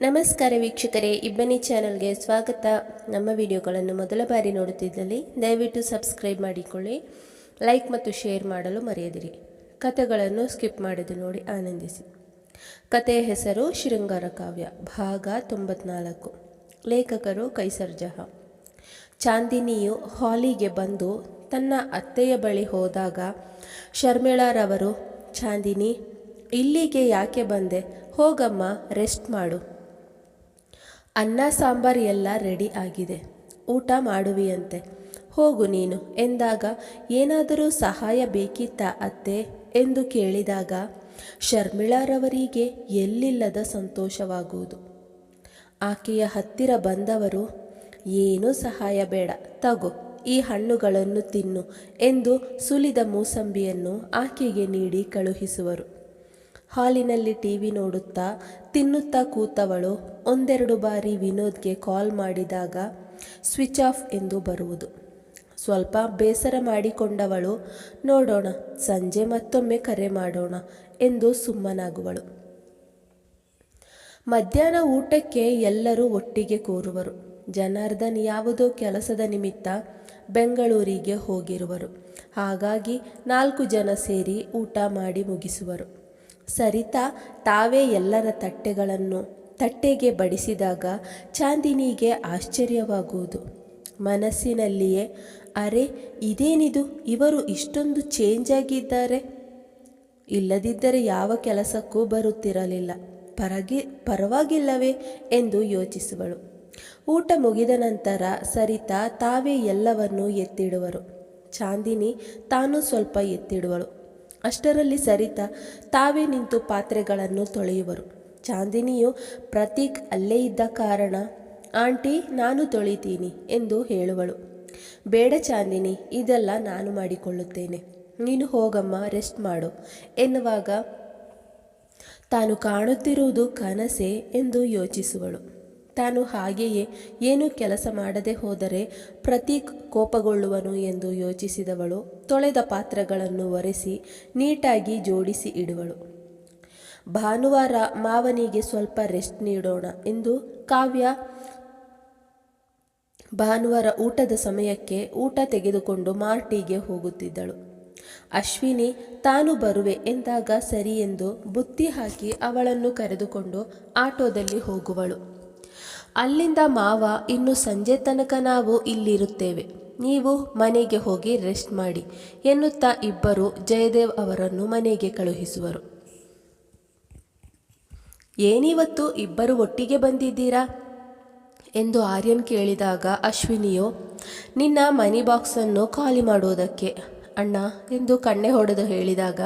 ನಮಸ್ಕಾರ ವೀಕ್ಷಕರೇ, ಇಬ್ಬನಿ ಚಾನಲ್ಗೆ ಸ್ವಾಗತ. ನಮ್ಮ ವಿಡಿಯೋಗಳನ್ನು ಮೊದಲ ಬಾರಿ ನೋಡುತ್ತಿದ್ದಲ್ಲಿ ದಯವಿಟ್ಟು ಸಬ್ಸ್ಕ್ರೈಬ್ ಮಾಡಿಕೊಳ್ಳಿ, ಲೈಕ್ ಮತ್ತು ಶೇರ್ ಮಾಡಲು ಮರೆಯದಿರಿ. ಕಥೆಗಳನ್ನು ಸ್ಕಿಪ್ ಮಾಡಿದ್ದು ನೋಡಿ ಆನಂದಿಸಿ. ಕಥೆಯ ಹೆಸರು ಶೃಂಗಾರ ಕಾವ್ಯ, ಭಾಗ ತೊಂಬತ್ನಾಲ್ಕು. ಲೇಖಕರು ಕೈಸರ್ ಜಹಾ. ಚಾಂದಿನಿಯು ಹಾಲಿಗೆ ಬಂದು ತನ್ನ ಅತ್ತೆಯ ಬಳಿ ಹೋದಾಗ, ಶರ್ಮಿಳಾರವರು, ಚಾಂದಿನಿ, ಇಲ್ಲಿಗೆ ಯಾಕೆ ಬಂದೆ? ಹೋಗಮ್ಮ, ರೆಸ್ಟ್ ಮಾಡು. ಅನ್ನ, ಸಾಂಬಾರ್ ಎಲ್ಲ ರೆಡಿ ಆಗಿದೆ. ಊಟ ಮಾಡುವಿಯಂತೆ. ಹೋಗು ನೀನು. ಎಂದಾಗ, ಏನಾದರೂ ಸಹಾಯ ಬೇಕಿತ್ತಾ ಅತ್ತೆ? ಎಂದು ಕೇಳಿದಾಗ ಶರ್ಮಿಳಾರವರಿಗೆ ಎಲ್ಲಿಲ್ಲದ ಸಂತೋಷವಾಗುವುದು. ಆಕೆಯ ಹತ್ತಿರ ಬಂದವರು, ಏನೂ ಸಹಾಯ ಬೇಡ. ತಗೋ, ಈ ಹಣ್ಣುಗಳನ್ನು ತಿನ್ನು ಎಂದು ಸುಲಿದ ಮೂಸಂಬಿಯನ್ನು ಆಕೆಗೆ ನೀಡಿ ಕಳುಹಿಸುವರು. ಹಾಲಿನಲ್ಲಿ ಟಿವಿ ನೋಡುತ್ತಾ ತಿನ್ನುತ್ತಾ ಕೂತವಳು, ಒಂದೆರಡು ಬಾರಿ ವಿನೋದ್ಗೆ ಕಾಲ್ ಮಾಡಿದಾಗ ಸ್ವಿಚ್ ಆಫ್ ಎಂದು ಬರುವುದು. ಸ್ವಲ್ಪ ಬೇಸರ ಮಾಡಿಕೊಂಡವಳು, ನೋಡೋಣ, ಸಂಜೆ ಮತ್ತೊಮ್ಮೆ ಕರೆ ಮಾಡೋಣ ಎಂದು ಸುಮ್ಮನಾಗುವಳು. ಮಧ್ಯಾಹ್ನ ಊಟಕ್ಕೆ ಎಲ್ಲರೂ ಒಟ್ಟಿಗೆ ಕೂರುವರು. ಜನಾರ್ದನ್ ಯಾವುದೋ ಕೆಲಸದ ನಿಮಿತ್ತ ಬೆಂಗಳೂರಿಗೆ ಹೋಗಿರುವರು. ಹಾಗಾಗಿ ನಾಲ್ಕು ಜನ ಸೇರಿ ಊಟ ಮಾಡಿ ಮುಗಿಸುವರು. ಸರಿತಾ ತಾವೇ ಎಲ್ಲರ ತಟ್ಟೆಗಳನ್ನು ತಟ್ಟೆಗೆ ಬಡಿಸಿದಾಗ ಚಾಂದಿನಿಗೆ ಆಶ್ಚರ್ಯವಾಗುವುದು. ಮನಸ್ಸಿನಲ್ಲಿಯೇ, ಅರೆ, ಇದೇನಿದು? ಇವರು ಇಷ್ಟೊಂದು ಚೇಂಜ್ ಆಗಿದ್ದಾರೆ. ಇಲ್ಲದಿದ್ದರೆ ಯಾವ ಕೆಲಸಕ್ಕೂ ಬರುತ್ತಿರಲಿಲ್ಲ. ಪರಗಿ, ಪರವಾಗಿಲ್ಲವೇ? ಎಂದು ಯೋಚಿಸುವಳು. ಊಟ ಮುಗಿದ ನಂತರ ಸರಿತಾ ತಾವೇ ಎಲ್ಲವನ್ನೂ ಎತ್ತಿಡುವರು. ಚಾಂದಿನಿ ತಾನು ಸ್ವಲ್ಪ ಎತ್ತಿಡುವಳು. ಅಷ್ಟರಲ್ಲಿ ಸರಿತಾ ತಾವೇ ನಿಂತು ಪಾತ್ರೆಗಳನ್ನು ತೊಳೆಯುವರು. ಚಾಂದಿನಿಯು, ಪ್ರತೀಕ್ ಅಲ್ಲೇ ಇದ್ದ ಕಾರಣ, ಆಂಟಿ, ನಾನು ತೊಳಿತೀನಿ ಎಂದು ಹೇಳುವಳು. ಬೇಡ ಚಾಂದಿನಿ, ಇದೆಲ್ಲ ನಾನು ಮಾಡಿಕೊಳ್ಳುತ್ತೇನೆ. ನೀನು ಹೋಗಮ್ಮ, ರೆಸ್ಟ್ ಮಾಡು ಎನ್ನುವಾಗ ತಾನು ಕಾಣುತ್ತಿರುವುದು ಕನಸೆ ಎಂದು ಯೋಚಿಸುವಳು. ತಾನು ಹಾಗೆಯೇ ಏನು ಕೆಲಸ ಮಾಡದೆ ಹೋದರೆ ಪ್ರತೀಕ್ ಕೋಪಗೊಳ್ಳುವನು ಎಂದು ಯೋಚಿಸಿದವಳು. ತೊಳೆದ ಪಾತ್ರಗಳನ್ನು ಒರೆಸಿ ನೀಟಾಗಿ ಜೋಡಿಸಿ ಇಡುವಳು. ಭಾನುವಾರ ಮಾವನಿಗೆ ಸ್ವಲ್ಪ ರೆಸ್ಟ್ ನೀಡೋಣ ಎಂದು ಕಾವ್ಯ ಭಾನುವಾರ ಊಟದ ಸಮಯಕ್ಕೆ ಊಟ ತೆಗೆದುಕೊಂಡು ಮಾರ್ಟಿಗೆ ಹೋಗುತ್ತಿದ್ದಳು. ಅಶ್ವಿನಿ, ತಾನು ಬರುವೆ ಎಂದಾಗ ಸರಿ ಎಂದು ಬುತ್ತಿ ಹಾಕಿ ಅವಳನ್ನು ಕರೆದುಕೊಂಡು ಆಟೋದಲ್ಲಿ ಹೋಗುವಳು. ಅಲ್ಲಿಂದ ಮಾವ, ಇನ್ನು ಸಂಜೆ ತನಕ ನಾವು ಇಲ್ಲಿರುತ್ತೇವೆ. ನೀವು ಮನೆಗೆ ಹೋಗಿ ರೆಸ್ಟ್ ಮಾಡಿ, ಎನ್ನುತ್ತಾ ಇಬ್ಬರು ಜಯದೇವ್ ಅವರನ್ನು ಮನೆಗೆ ಕಳುಹಿಸುವರು. ಏನಿವತ್ತು ಇಬ್ಬರು ಒಟ್ಟಿಗೆ ಬಂದಿದ್ದೀರಾ? ಎಂದು ಆರ್ಯನ್ ಕೇಳಿದಾಗ ಅಶ್ವಿನಿಯು, ನಿನ್ನ ಮನಿ ಬಾಕ್ಸನ್ನು ಖಾಲಿ ಮಾಡುವುದಕ್ಕೆ ಅಣ್ಣ ಎಂದು ಕಣ್ಣೆ ಹೊಡೆದು ಹೇಳಿದಾಗ,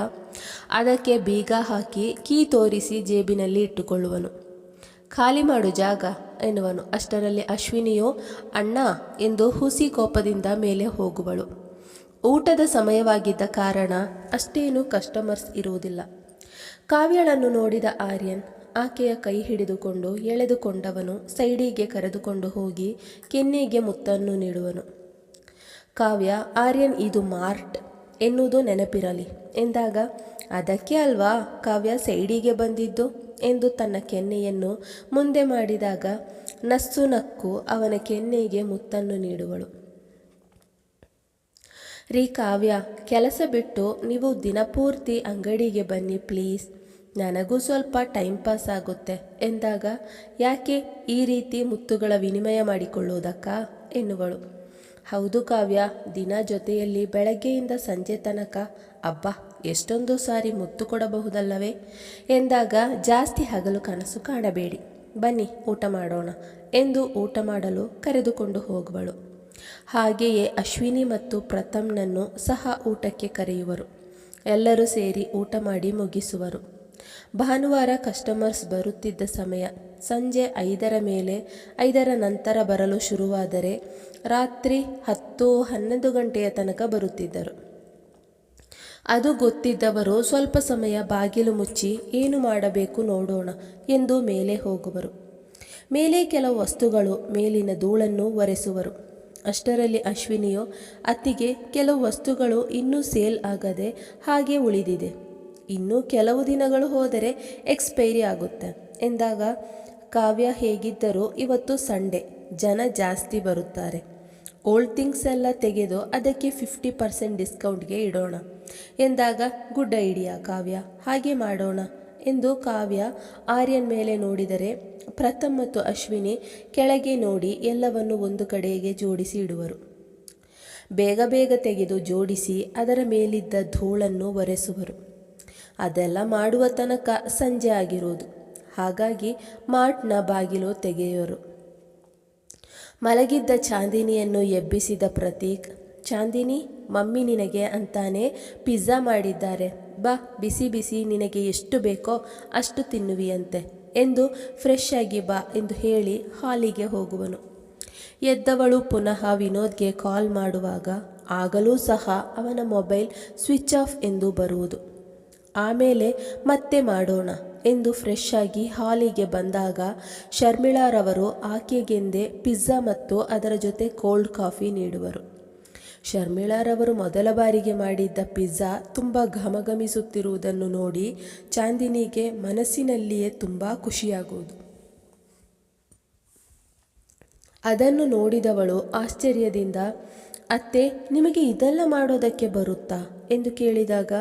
ಅದಕ್ಕೆ ಬೀಗ ಹಾಕಿ ಕೀ ತೋರಿಸಿ ಜೇಬಿನಲ್ಲಿ ಇಟ್ಟುಕೊಳ್ಳುವನು. ಖಾಲಿ ಮಾಡು ಜಾಗ ಎನ್ನುವನು. ಅಷ್ಟರಲ್ಲಿ ಅಶ್ವಿನಿಯು, ಅಣ್ಣ ಎಂದು ಹುಸಿ ಕೋಪದಿಂದ ಮೇಲೆ ಹೋಗುವಳು. ಊಟದ ಸಮಯವಾಗಿದ್ದ ಕಾರಣ ಅಷ್ಟೇನು ಕಸ್ಟಮರ್ಸ್ ಇರುವುದಿಲ್ಲ. ಕಾವ್ಯಳನ್ನು ನೋಡಿದ ಆರ್ಯನ್ ಆಕೆಯ ಕೈ ಹಿಡಿದುಕೊಂಡು ಎಳೆದುಕೊಂಡವನು ಸೈಡಿಗೆ ಕರೆದುಕೊಂಡು ಹೋಗಿ ಕೆನ್ನೆಗೆ ಮುತ್ತನ್ನು ನೀಡುವನು. ಕಾವ್ಯ, ಆರ್ಯನ್, ಇದು ಮಾರ್ಟ್ ಎನ್ನುವುದು ನೆನಪಿರಲಿ ಎಂದಾಗ, ಅದಕ್ಕೆ ಅಲ್ವಾ? ಕಾವ್ಯ ಸೈಡಿಗೆ ಬಂದಿದ್ದು. ಎಂದು ತನ್ನ ಕೆನ್ನೆಯನ್ನು ಮುಂದೆ ಮಾಡಿದಾಗ ನಸ್ಸು ನಕ್ಕು ಅವನ ಕೆನ್ನೆಗೆ ಮುತ್ತನ್ನು ನೀಡುವಳು. ರೀ ಕಾವ್ಯ, ಕೆಲಸ ಬಿಟ್ಟು ನೀವು ದಿನಪೂರ್ತಿ ಅಂಗಡಿಗೆ ಬನ್ನಿ ಪ್ಲೀಸ್. ನನಗೂ ಸ್ವಲ್ಪ ಟೈಮ್ ಪಾಸ್ ಆಗುತ್ತೆ. ಎಂದಾಗ, ಯಾಕೆ ಈ ರೀತಿ ಮುತ್ತುಗಳ ವಿನಿಮಯ ಮಾಡಿಕೊಳ್ಳುವುದಕ್ಕ? ಎನ್ನುವಳು. ಹೌದು ಕಾವ್ಯ, ದಿನ ಜೊತೆಯಲ್ಲಿ ಬೆಳಗ್ಗೆಯಿಂದ ಸಂಜೆ ತನಕ. ಅಬ್ಬಾ! ಎಷ್ಟೊಂದು ಸಾರಿ ಮುತ್ತು ಕೊಡಬಹುದಲ್ಲವೇ? ಎಂದಾಗ ಜಾಸ್ತಿ ಹಗಲು ಕನಸು ಕಾಣಬೇಡಿ. ಬನ್ನಿ, ಊಟ ಮಾಡೋಣ ಎಂದು ಊಟ ಮಾಡಲು ಕರೆದುಕೊಂಡು ಹೋಗುವಳು. ಹಾಗೆಯೇ ಅಶ್ವಿನಿ ಮತ್ತು ಪ್ರಥಮ್ನನ್ನು ಸಹ ಊಟಕ್ಕೆ ಕರೆಯುವರು. ಎಲ್ಲರೂ ಸೇರಿ ಊಟ ಮಾಡಿ ಮುಗಿಸುವರು. ಭಾನುವಾರ ಕಸ್ಟಮರ್ಸ್ ಬರುತ್ತಿದ್ದ ಸಮಯ. ಸಂಜೆ ಐದರ ಮೇಲೆ, ಐದರ ನಂತರ ಬರಲು ಶುರುವಾದರೆ ರಾತ್ರಿ ಹತ್ತು ಹನ್ನೊಂದು ಗಂಟೆಯ ತನಕ ಬರುತ್ತಿದ್ದರು. ಅದು ಗೊತ್ತಿದ್ದವರು ಸ್ವಲ್ಪ ಸಮಯ ಬಾಗಿಲು ಮುಚ್ಚಿ ಏನು ಮಾಡಬೇಕು ನೋಡೋಣ ಎಂದು ಮೇಲೆ ಹೋಗುವರು. ಮೇಲೆ ಕೆಲವು ವಸ್ತುಗಳು ಮೇಲಿನ ಧೂಳನ್ನು ಒರೆಸುವರು. ಅಷ್ಟರಲ್ಲಿ ಅಶ್ವಿನಿಯು, ಅತ್ತಿಗೆ ಕೆಲವು ವಸ್ತುಗಳು ಇನ್ನೂ ಸೇಲ್ ಆಗದೆ ಹಾಗೆ ಉಳಿದಿದೆ. ಇನ್ನೂ ಕೆಲವು ದಿನಗಳು ಹೋದರೆ ಎಕ್ಸ್ಪೈರಿ ಆಗುತ್ತೆ ಎಂದಾಗ ಕಾವ್ಯ ಹೇಗಿದ್ದರೂ ಇವತ್ತು ಸಂಡೇ, ಜನ ಜಾಸ್ತಿ ಬರುತ್ತಾರೆ. ಓಲ್ಡ್ ಥಿಂಗ್ಸ್ ಎಲ್ಲ ತೆಗೆದು ಅದಕ್ಕೆ ಫಿಫ್ಟಿ ಪರ್ಸೆಂಟ್ ಡಿಸ್ಕೌಂಟ್ಗೆ ಇಡೋಣ. ಎಂದಾಗ, ಗುಡ್ ಐಡಿಯಾ, ಕಾವ್ಯ, ಹಾಗೆ ಮಾಡೋಣ ಎಂದು ಕಾವ್ಯ ಆರ್ಯನ್ ಮೇಲೆ ನೋಡಿದರೆ, ಪ್ರಥಮ್ ಮತ್ತು ಅಶ್ವಿನಿ ಕೆಳಗೆ ನೋಡಿ ಎಲ್ಲವನ್ನು ಒಂದು ಕಡೆಗೆ ಜೋಡಿಸಿ ಇಡುವರು. ಬೇಗ ಬೇಗ ತೆಗೆದು ಜೋಡಿಸಿ ಅದರ ಮೇಲಿದ್ದ ಧೂಳನ್ನು ಒರೆಸುವರು. ಅದೆಲ್ಲ ಮಾಡುವ ತನಕ ಸಂಜೆ ಆಗಿರುವುದು ಹಾಗಾಗಿ ಮಾರ್ಟ್ನ ಬಾಗಿಲು ತೆಗೆಯುವರು ಮಲಗಿದ್ದ ಚಾಂದಿನಿಯನ್ನು ಎಬ್ಬಿಸಿದ ಪ್ರತೀಕ್, ಚಾಂದಿನಿ, ಮಮ್ಮಿ ನಿನಗೆ ಅಂತಾನೆ ಪಿಜ್ಜಾ ಮಾಡಿದ್ದಾರೆ. ಬಾ, ಬಿಸಿ ಬಿಸಿ, ನಿನಗೆ ಎಷ್ಟು ಬೇಕೋ ಅಷ್ಟು ತಿನ್ನುವಿಯಂತೆ ಎಂದು ಫ್ರೆಶ್ ಆಗಿ ಬಾ ಎಂದು ಹೇಳಿ ಹಾಲಿಗೆ ಹೋಗುವನು. ಎದ್ದವಳು ಪುನಃ ವಿನೋದ್ಗೆ ಕಾಲ್ ಮಾಡುವಾಗ ಆಗಲೂ ಸಹ ಅವನ ಮೊಬೈಲ್ ಸ್ವಿಚ್ ಆಫ್ ಎಂದು ಬರುವುದು. ಆಮೇಲೆ ಮತ್ತೆ ಮಾಡೋಣ. ಎಂದು ಫ್ರೆಶ್ ಆಗಿ ಹಾಲಿಗೆ ಬಂದಾಗ ಶರ್ಮಿಳಾರವರು ಆಕೆಗೆಂದೇ ಪಿಜ್ಜಾ ಮತ್ತು ಅದರ ಜೊತೆ ಕೋಲ್ಡ್ ಕಾಫಿ ನೀಡುವರು. ಶರ್ಮಿಳಾರವರು ಮೊದಲ ಬಾರಿಗೆ ಮಾಡಿದ್ದ ಪಿಜ್ಜಾ ತುಂಬ ಘಮಘಮಿಸುತ್ತಿರುವುದನ್ನು ನೋಡಿ ಚಾಂದಿನಿಗೆ ಮನಸ್ಸಿನಲ್ಲಿಯೇ ತುಂಬ ಖುಷಿಯಾಗುವುದು. ಅದನ್ನು ನೋಡಿದವಳು ಆಶ್ಚರ್ಯದಿಂದ, ಅತ್ತೆ, ನಿಮಗೆ ಇದೆಲ್ಲ ಮಾಡೋದಕ್ಕೆ ಬರುತ್ತಾ? ಎಂದು ಕೇಳಿದಾಗ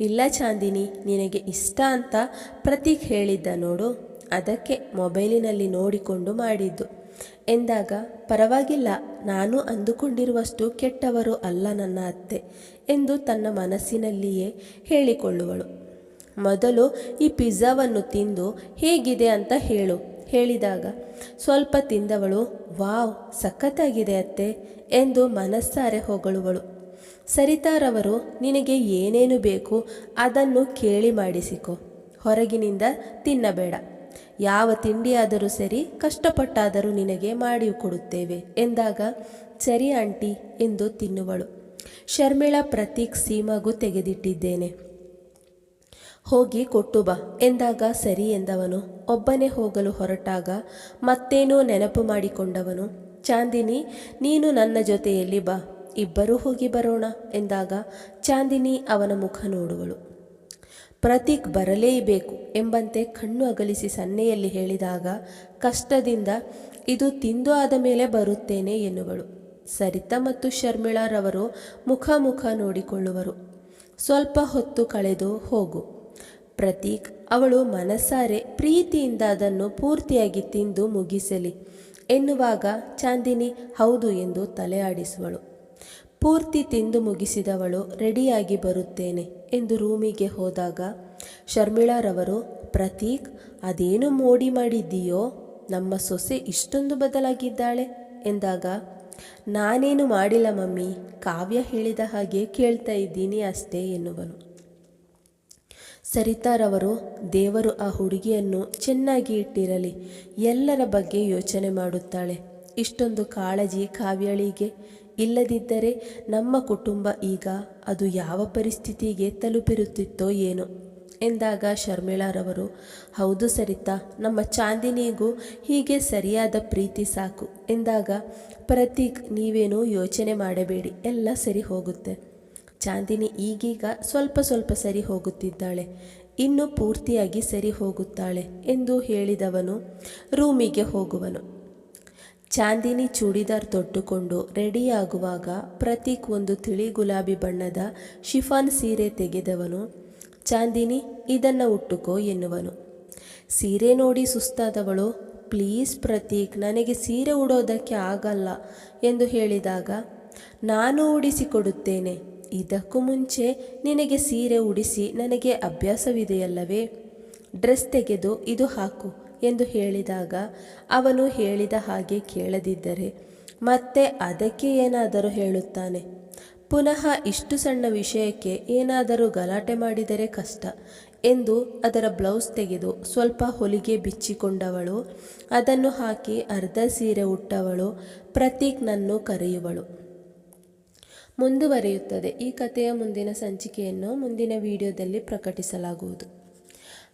ಇಲ್ಲ ಚಾಂದಿನಿ, ನಿನಗೆ ಇಷ್ಟ ಅಂತ ಪ್ರತೀಕ್ ಹೇಳಿದ್ದ ನೋಡು. ಅದಕ್ಕೆ ಮೊಬೈಲಿನಲ್ಲಿ ನೋಡಿಕೊಂಡು ಮಾಡಿದ್ದು. ಎಂದಾಗ, ಪರವಾಗಿಲ್ಲ, ನಾನು ಅಂದುಕೊಂಡಿರುವಷ್ಟು ಕೆಟ್ಟವರು ಅಲ್ಲ ನನ್ನ ಅತ್ತೆ ಎಂದು ತನ್ನ ಮನಸ್ಸಿನಲ್ಲಿಯೇ ಹೇಳಿಕೊಳ್ಳುವಳು. ಮೊದಲು, ಈ ಪಿಜ್ಜಾವನ್ನು ತಿಂದು ಹೇಗಿದೆ ಅಂತ ಹೇಳು. ಹೇಳಿದಾಗ, ಸ್ವಲ್ಪ ತಿಂದವಳು, ವಾವ್, ಸಖತ್ತಾಗಿದೆ ಅತ್ತೆ ಎಂದು ಮನಸ್ಸಾರೆ ಹೊಗಳುವಳು. ಸರಿತಾರವರು, ನಿನಗೆ ಏನೇನು ಬೇಕು ಅದನ್ನು ಕೇಳಿ ಮಾಡಿಸಿಕೊ. ಹೊರಗಿನಿಂದ ತಿನ್ನಬೇಡ. ಯಾವ ತಿಂಡಿಯಾದರೂ ಸರಿ ಕಷ್ಟಪಟ್ಟಾದರೂ ನಿನಗೆ ಮಾಡಿ ಕೊಡುತ್ತೇವೆ ಎಂದಾಗ, ಸರಿ ಆಂಟಿ ಎಂದು ತಿನ್ನುವಳು. ಶರ್ಮಿಳಾ ಪ್ರತೀಕ್ ಸೀಮಾಗೂ ತೆಗೆದಿಟ್ಟಿದ್ದೇನೆ. ಹೋಗಿ ಕೊಟ್ಟು ಬಾ ಎಂದಾಗ, ಸರಿ ಎಂದವನು. ಒಬ್ಬನೇ ಹೋಗಲು ಹೊರಟಾಗ, ಮತ್ತೇನೋ ನೆನಪು ಮಾಡಿಕೊಂಡವನು. ಚಾಂದಿನಿ, ನೀನು ನನ್ನ ಜೊತೆಯಲ್ಲಿ ಬಾ. ಇಬ್ಬರೂ ಹೋಗಿ ಬರೋಣ ಎಂದಾಗ ಚಾಂದಿನಿ ಅವನ ಮುಖ ನೋಡುವಳು. ಪ್ರತೀಕ್ ಬರಲೇಬೇಕು ಎಂಬಂತೆ ಕಣ್ಣು ಅಗಲಿಸಿ ಸನ್ನೆಯಲ್ಲಿ ಹೇಳಿದಾಗ, ಕಷ್ಟದಿಂದ ಇದು ತಿಂದು ಆದ ಮೇಲೆ ಬರುತ್ತೇನೆ ಎನ್ನುವಳು. ಸರಿತಾ ಮತ್ತು ಶರ್ಮಿಳಾರವರು ಮುಖ ಮುಖ ನೋಡಿಕೊಳ್ಳುವರು. ಸ್ವಲ್ಪ ಹೊತ್ತು ಕಳೆದು ಹೋಗು. ಪ್ರತೀಕ್, ಅವಳು ಮನಸಾರೆ ಪ್ರೀತಿಯಿಂದ ಅದನ್ನು ಪೂರ್ತಿಯಾಗಿ ತಿಂದು ಮುಗಿಸಲಿ ಎನ್ನುವಾಗ ಚಾಂದಿನಿ ಹೌದು ಎಂದು ತಲೆ ಆಡಿಸುವಳು ಪೂರ್ತಿ ತಿಂದು ಮುಗಿಸಿದವಳು ರೆಡಿಯಾಗಿ ಬರುತ್ತೇನೆ ಎಂದು ರೂಮಿಗೆ ಹೋದಾಗ ಶರ್ಮಿಳಾರವರು, ಪ್ರತೀಕ್, ಅದೇನು ಮೋಡಿ ಮಾಡಿದ್ದೀಯೋ? ನಮ್ಮ ಸೊಸೆ ಇಷ್ಟೊಂದು ಬದಲಾಗಿದ್ದಾಳೆ ಎಂದಾಗ, ನಾನೇನು ಮಾಡಿಲ್ಲ ಮಮ್ಮಿ, ಕಾವ್ಯ ಹೇಳಿದ ಹಾಗೆ ಕೇಳ್ತಾ ಇದ್ದೀನಿ ಅಷ್ಟೇ ಎನ್ನುವನು. ಸರಿತಾರವರು, ದೇವರು ಆ ಹುಡುಗಿಯನ್ನು ಚೆನ್ನಾಗಿ ಇಟ್ಟಿರಲಿ, ಎಲ್ಲರ ಬಗ್ಗೆ ಯೋಚನೆ ಮಾಡುತ್ತಾಳೆ. ಇಷ್ಟೊಂದು ಕಾಳಜಿ ಕಾವ್ಯಳಿಗೆ ಇಲ್ಲದಿದ್ದರೆ ನಮ್ಮ ಕುಟುಂಬ ಈಗ ಅದು ಯಾವ ಪರಿಸ್ಥಿತಿಗೆ ತಲುಪಿರುತ್ತಿತ್ತೋ ಏನೋ. ಎಂದಾಗ ಶರ್ಮಿಳಾರವರು, ಹೌದು ಸರಿತಾ, ನಮ್ಮ ಚಾಂದಿನಿಗೂ ಹೀಗೆ ಸರಿಯಾದ ಪ್ರೀತಿ ಸಾಕು ಎಂದಾಗ, ಪ್ರತೀಕ್, ನೀವೇನು ಯೋಚನೆ ಮಾಡಬೇಡಿ, ಎಲ್ಲ ಸರಿ ಹೋಗುತ್ತೆ. ಚಾಂದಿನಿ ಈಗೀಗ ಸ್ವಲ್ಪ ಸ್ವಲ್ಪ ಸರಿ ಹೋಗುತ್ತಿದ್ದಾಳೆ. ಇನ್ನು ಪೂರ್ತಿಯಾಗಿ ಸರಿ ಹೋಗುತ್ತಾಳೆ ಎಂದು ಹೇಳಿದವನು, ರೂಮಿಗೆ ಹೋಗುವನು. ಚಾಂದಿನಿ ಚೂಡಿದಾರ್ ತೊಟ್ಟುಕೊಂಡು ರೆಡಿಯಾಗುವಾಗ ಪ್ರತೀಕ್ ಒಂದು ತಿಳಿ ಗುಲಾಬಿ ಬಣ್ಣದ ಶಿಫಾನ್ ಸೀರೆ ತೆಗೆದವನು. ಚಾಂದಿನಿ ಇದನ್ನು ಉಟ್ಟುಕೋ ಎನ್ನುವನು. ಸೀರೆ ನೋಡಿ ಸುಸ್ತಾದವಳು, ಪ್ಲೀಸ್ ಪ್ರತೀಕ್, ನನಗೆ ಸೀರೆ ಉಡೋದಕ್ಕೆ ಆಗಲ್ಲ ಎಂದು ಹೇಳಿದಾಗ, ನಾನು ಉಡಿಸಿಕೊಡುತ್ತೇನೆ. ಇದಕ್ಕೂ ಮುಂಚೆ ನಿನಗೆ ಸೀರೆ ಉಡಿಸಿ ನನಗೆ ಅಭ್ಯಾಸವಿದೆಯಲ್ಲವೇ? ಡ್ರೆಸ್ ತೆಗೆದು ಇದು ಹಾಕು. ಎಂದು ಹೇಳಿದಾಗ ಅವನು ಹೇಳಿದ ಹಾಗೆ ಕೇಳದಿದ್ದರೆ ಮತ್ತೆ ಅದಕ್ಕೆ ಏನಾದರೂ ಹೇಳುತ್ತಾನೆ? ಪುನಃ ಇಷ್ಟು ಸಣ್ಣ ವಿಷಯಕ್ಕೆ ಏನಾದರೂ ಗಲಾಟೆ ಮಾಡಿದರೆ ಕಷ್ಟ ಎಂದು ಅದರ ಬ್ಲೌಸ್ ತೆಗೆದು ಸ್ವಲ್ಪ ಹೊಲಿಗೆ ಬಿಚ್ಚಿಕೊಂಡವಳು, ಅದನ್ನು ಹಾಕಿ ಅರ್ಧ ಸೀರೆ ಉಟ್ಟವಳು, ಪ್ರತೀಕ್ನನ್ನು ಕರೆಯುವಳು. ಮುಂದುವರಿಯುತ್ತದೆ. ಈ ಕಥೆಯ ಮುಂದಿನ ಸಂಚಿಕೆಯನ್ನು ಮುಂದಿನ ವಿಡಿಯೋದಲ್ಲಿ ಪ್ರಕಟಿಸಲಾಗುವುದು.